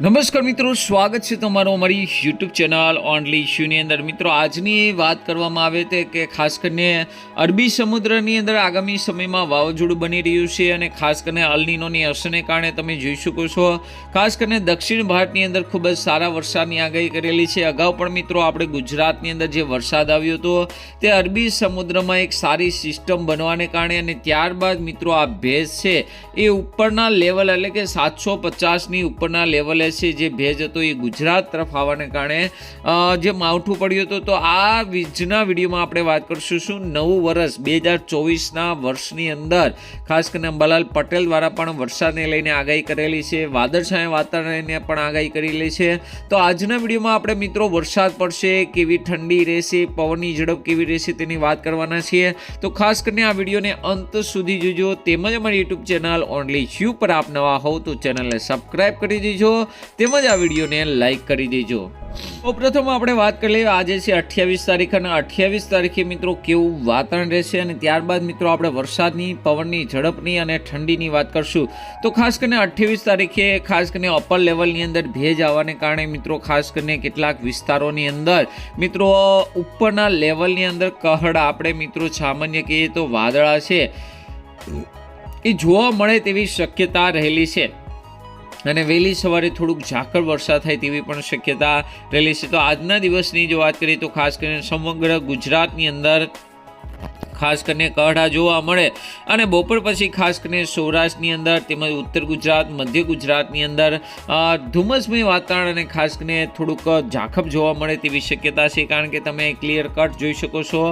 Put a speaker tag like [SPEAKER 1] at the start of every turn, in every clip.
[SPEAKER 1] નમસ્કાર મિત્રો, સ્વાગત છે તમારું અમારી યુટ્યુબ ચેનલ ઓનલી ઇશ્યુની અંદર. મિત્રો, આજની વાત કરવામાં આવે તે કે ખાસ કરીને અરબી સમુદ્રની અંદર આગામી સમયમાં વાવાઝોડું બની રહ્યું છે અને ખાસ કરીને અલનીનોની અસરને કારણે તમે જોઈ શકો છો. ખાસ કરીને દક્ષિણ ભારતની અંદર ખૂબ જ સારા વરસાદની આગાહી કરેલી છે. અગાઉ પણ મિત્રો, આપણે ગુજરાતની અંદર જે વરસાદ આવ્યો હતો, તે અરબી સમુદ્રમાં એક સારી સિસ્ટમ બનવાને કારણે અને ત્યારબાદ મિત્રો, આ ભેજ છે એ ઉપરના લેવલ એટલે કે સાતસો પચાસની ઉપરના લેવલે છે જે ભેજ હતો એ ગુજરાત તરફ આવવાને કારણે જે માવઠું પડ્યું હતું તો આ વીજના વિડીયોમાં આપણે વાત કરીશું શું નવું વર્ષ બે હજાર ચોવીસના વર્ષની અંદર, ખાસ કરીને અંબાલાલ પટેલ દ્વારા પણ વરસાદને લઈને આગાહી કરેલી છે વાદળછાયા વાતાવરણને પણ આગાહી કરેલી છે. તો આજના વિડીયોમાં આપણે મિત્રો વરસાદ પડશે, કેવી ઠંડી રહેશે, પવનની ઝડપ કેવી રહેશે તેની વાત કરવાના છીએ. તો ખાસ કરીને આ વિડીયોને અંત સુધી જોજો. તેમજ અમારી યુટ્યુબ ચેનલ ઓનલી યુ પર આપ નવા હોવ તો ચેનલને સબસ્ક્રાઈબ કરી દેજો. તેમજ આ વિડીયોને લાઈક કરી દેજો. પ્રથમ આપણે વાત કરી લઈએ આજે છે અઠ્યાવીસ તારીખ અને અઠ્યાવીસ તારીખે મિત્રો કેવું વાતાવરણ રહેશે અને ત્યારબાદ મિત્રો આપણે વરસાદની, પવનની, ઝડપની અને ઠંડીની વાત કરશું. તો ખાસ કરીને અઠ્યાવીસ તારીખે ખાસ કરીને અપર લેવલની અંદર ભેજ આવવાને કારણે મિત્રો ખાસ કરીને કેટલાક વિસ્તારોની અંદર મિત્રો ઉપરના લેવલની અંદર કહડ આપણે મિત્રો સામાન્ય કહીએ તો વાદળા છે. એ જોવા મળે તેવી શક્યતા રહેલી છે. અને વહેલી સવારે થોડુંક ઝાકળ વરસાદ થાય તેવી પણ શક્યતા રહેલી છે. તો આજના દિવસની જો વાત કરીએ તો ખાસ કરીને સમગ્ર ગુજરાતની અંદર ખાસ કરીને કહડા જોવા મળે. અને બપોર પછી ખાસ કરીને સૌરાષ્ટ્રની અંદર તેમજ ઉત્તર ગુજરાત, મધ્ય ગુજરાતની અંદર ધુમ્મસમય વાતાવરણ અને ખાસ કરીને થોડુંક ઝાંખપ જોવા મળે તેવી શક્યતા છે. કારણ કે તમે ક્લિયર કટ જોઈ શકો છો.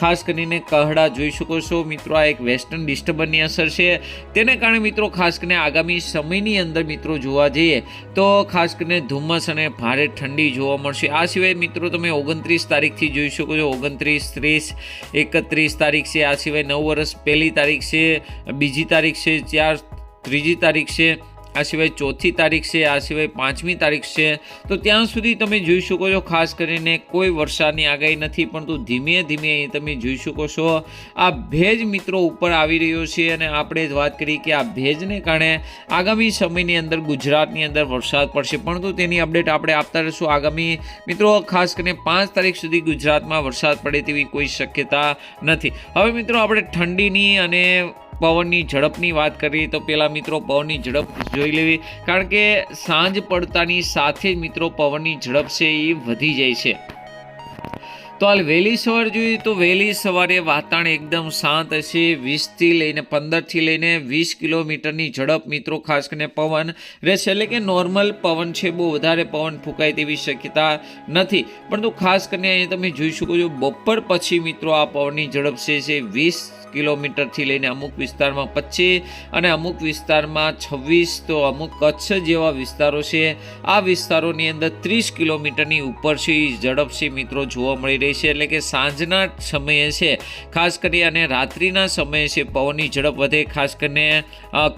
[SPEAKER 1] ખાસ કરીને કહડા જોઈ શકો છો. મિત્રો, આ એક વેસ્ટર્ન ડિસ્ટર્બન્સની અસર છે. તેને કારણે મિત્રો, ખાસ કરીને આગામી સમયની અંદર મિત્રો જોવા જઈએ તો ખાસ કરીને ધુમ્મસ અને ભારે ઠંડી જોવા મળશે. આ સિવાય મિત્રો, તમે ઓગણત્રીસ તારીખથી જોઈ શકો છો. ઓગણત્રીસ, ત્રીસ, એકત્રીસ તારીખ છે, આ સિવાય નવ વર્ષ પહેલી તારીખ છે, બીજી તારીખ છે, ચાર, ત્રીજી તારીખ છે આ સિવાય ચોથી તારીખ છે, આ સિવાય પાંચમી તારીખ છે. તો ત્યાં સુધી તમે જોઈ શકો છો, ખાસ કરીને કોઈ વરસાદની આગાહી નથી, પરંતુ ધીમે ધીમે અહીં તમે જોઈ શકો છો, આ ભેજ મિત્રો ઉપર આવી રહ્યો છે અને આપણે વાત કરી કે આ ભેજને કારણે આગામી સમયની અંદર ગુજરાતની અંદર વરસાદ પડશે. પરંતુ તેની અપડેટ આપણે આપતા રહીશું. આગામી મિત્રો, ખાસ કરીને પાંચ તારીખ સુધી ગુજરાતમાં વરસાદ પડે તેવી કોઈ શક્યતા નથી. હવે મિત્રો, આપણે ઠંડીની અને પવનની ઝડપની વાત કરીએ તો પહેલાં મિત્રો પવનની ઝડપ જોઈ લેવી. કારણ કે સાંજ પડતાની સાથે મિત્રો પવનની ઝડપ છે એ વધી જાય છે. તો હાલ વહેલી સવાર જોઈએ તો વહેલી સવારે વાતાવરણ એકદમ શાંત હશે. વીસથી લઈને પંદરથી લઈને વીસ કિલોમીટરની ઝડપ મિત્રો, ખાસ કરીને પવન રહેશે. એટલે કે નોર્મલ પવન છે, બહુ વધારે પવન ફૂંકાય તેવી શક્યતા નથી. પરંતુ ખાસ કરીને અહીંયા તમે જોઈ શકો છો, બપોર પછી મિત્રો આ પવનની ઝડપ છે, જે વીસ કિલોમીટરથી લઈને અમુક વિસ્તારમાં પચીસ અને અમુક વિસ્તારમાં છવ્વીસ. તો અમુક કચ્છ જેવા વિસ્તારો છે, આ વિસ્તારોની અંદર ત્રીસ કિલોમીટરની ઉપર છે, ઝડપ છે મિત્રો, જોવા મળી રહી છે એટલે કે સાંજના સમયે છે. ખાસ કરી અને રાત્રિના સમયે છે પવનની ઝડપ વધે. ખાસ કરીને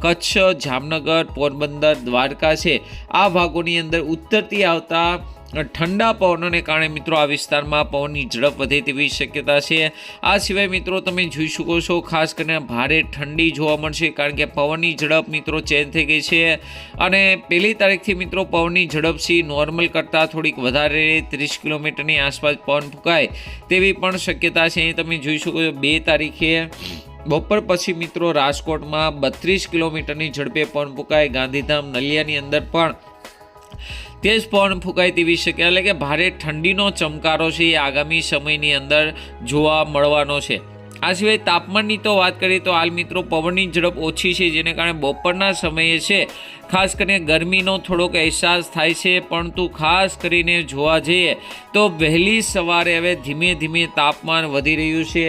[SPEAKER 1] કચ્છ, જામનગર, પોરબંદર, દ્વારકા છે. આ ભાગોની અંદર ઉત્તરથી આવતા ઠંડા પવનોને કારણે મિત્રો આ વિસ્તારમાં પવનની ઝડપ વધે તેવી શક્યતા છે. આ સિવાય મિત્રો તમે જોઈ શકો છો, ખાસ કરીને ભારે ઠંડી જોવા મળશે કારણ કે પવનની ઝડપ મિત્રો ચેન્જ થઈ ગઈ છે. અને પહેલી તારીખથી મિત્રો પવનની ઝડપ સી નોર્મલ કરતાં થોડીક વધારે ત્રીસ કિલોમીટરની આસપાસ પવન ફૂંકાય તેવી પણ શક્યતા છે. તમે જોઈ શકો છો, બે તારીખે બપોર પછી મિત્રો રાજકોટમાં બત્રીસ કિલોમીટરની ઝડપે પવન ફૂંકાય. ગાંધીધામ નલિયાની અંદર પણ તેજ પવન ફૂંકાય તેવી શક્યતા એટલે કે ભારે ઠંડીનો ચમકારો છે એ આગામી સમયની અંદર જોવા મળવાનો છે. આ સિવાય તાપમાનની તો વાત કરીએ તો હાલ મિત્રો પવનની ઝડપ ઓછી છે, જેને કારણે બપોરના સમયે છે. ખાસ કરીને ગરમીનો થોડોક અહેસાસ થાય છે, પરંતુ ખાસ કરીને જોવા જઈએ તો વહેલી સવારે હવે ધીમે ધીમે તાપમાન વધી રહ્યું છે.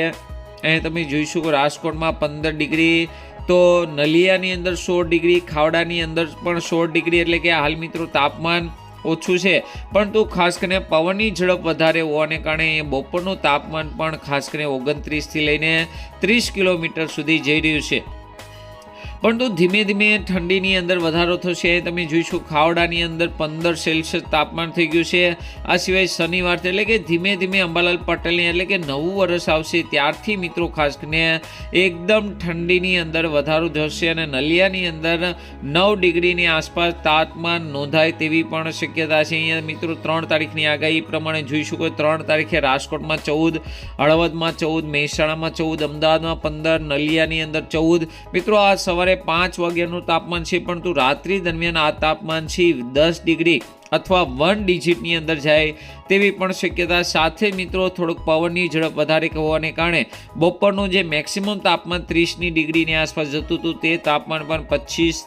[SPEAKER 1] અહીં તમે જોઈ શકો રાજકોટમાં પંદર ડિગ્રી, તો નલિયાની અંદર સોળ ડિગ્રી, ખાવડાની અંદર પણ સોળ ડિગ્રી, એટલે કે હાલ મિત્રો તાપમાન ઓછું છે. પરંતુ ખાસ કરીને પવનની ઝડપ વધારે હોવાને કારણે બપોરનું તાપમાન પણ ખાસ કરીને ઓગણત્રીસથી લઈને ત્રીસ કિલોમીટર સુધી જઈ રહ્યું છે. પરંતુ ધીમે ધીમે ઠંડીની અંદર વધારો થશે. તમે જોઈશું ખાવડાની અંદર પંદર સેલ્સિયસ તાપમાન થઈ ગયું છે. આ સિવાય શનિવારથી એટલે કે ધીમે ધીમે અંબાલાલ પટેલની એટલે કે નવું વર્ષ આવશે ત્યારથી મિત્રો ખાસ કરીને એકદમ ઠંડીની અંદર વધારો થશે અને નલિયાની અંદર નવ ડિગ્રીની આસપાસ તાપમાન નોંધાય તેવી પણ શક્યતા છે. અહીંયા મિત્રો ત્રણ તારીખની આગાહી પ્રમાણે જોઈશું કે ત્રણ તારીખે રાજકોટમાં ચૌદ, હળવદમાં ચૌદ, મહેસાણામાં ચૌદ, અમદાવાદમાં પંદર, નલિયાની અંદર ચૌદ. મિત્રો, આ સવારે પાંચ વાગ્યાનું તાપમાન છે, પરંતુ રાત્રિ દરમિયાન આ તાપમાન છે દસ ડિગ્રી અથવા વન ડિજિટની અંદર જાય તેવી પણ શક્યતા. સાથે મિત્રો, થોડુંક પવનની ઝડપ વધારે હોવાને કારણે બપોરનું જે મેક્સિમમ તાપમાન ત્રીસની ડિગ્રીની આસપાસ જતું હતું, તે તાપમાન પણ પચીસ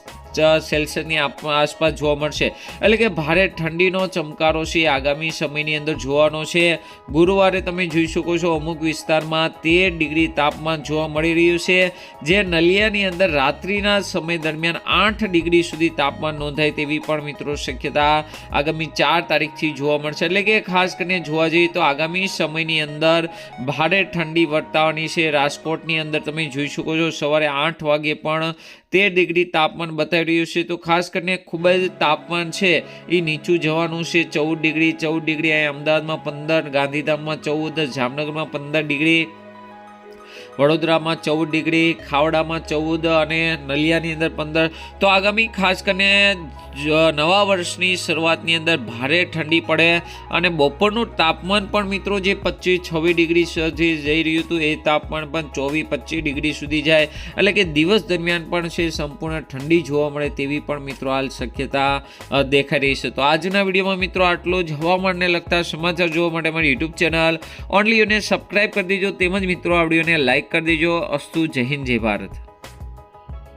[SPEAKER 1] સેલ્સિયસની આસપાસ જોવા મળશે. એટલે કે ભારે ઠંડીનો ચમકારો છે આગામી સમયની અંદર જોવાનો છે. ગુરુવારે તમે જોઈ શકો છો અમુક વિસ્તારમાં તેર ડિગ્રી તાપમાન જોવા મળી રહ્યું છે, જે નલિયાની અંદર રાત્રિના સમય દરમિયાન આઠ ડિગ્રી સુધી તાપમાન નોંધાય તેવી પણ મિત્રો શક્યતા આગામી ચાર તારીખથી જોવા મળશે. એટલે કે ખાસ કરીને જોવા જઈએ તો આગામી સમયની અંદર ભારે ઠંડી વર્તાવાની છે. રાજકોટની અંદર તમે જોઈ શકો છો સવારે આઠ વાગે પણ તેર ડિગ્રી તાપમાન બતાવી રહ્યું છે. તો ખાસ કરીને ખૂબ જ તાપમાન છે. એ નીચું જવાનું છે ચૌદ ડિગ્રી. ચૌદ ડિગ્રી અહીં અમદાવાદમાં પંદર, ગાંધીધામમાં ચૌદ, જામનગરમાં પંદર ડિગ્રી. વડોદરામાં ચૌદ ડિગ્રી, ખાવડામાં ચૌદ અને નલિયાની અંદર પંદર. તો આગામી ખાસ કરીને નવા વર્ષની શરૂઆતની અંદર ભારે ઠંડી પડે અને બપોરનું તાપમાન પણ મિત્રો જે પચીસ, છવ્વીસ ડિગ્રી સુધી જઈ રહ્યું હતું, એ તાપમાન પણ ચોવીસ, પચીસ ડિગ્રી સુધી જાય. એટલે કે દિવસ દરમિયાન પણ છે સંપૂર્ણ ઠંડી જોવા મળે તેવી પણ મિત્રો હાલ શક્યતા દેખાઈ રહી છે. તો આજના વિડીયોમાં મિત્રો આટલો જ. હવામાનને લગતા સમાચાર જોવા માટે મારી યુટ્યુબ ચેનલ ઓનલી યુને સબસ્ક્રાઈબ કરી દેજો. તેમજ મિત્રો આ વિડીયોને લાઇક કરી દેજો અસ્તુ જય હિન્દ જય ભારત.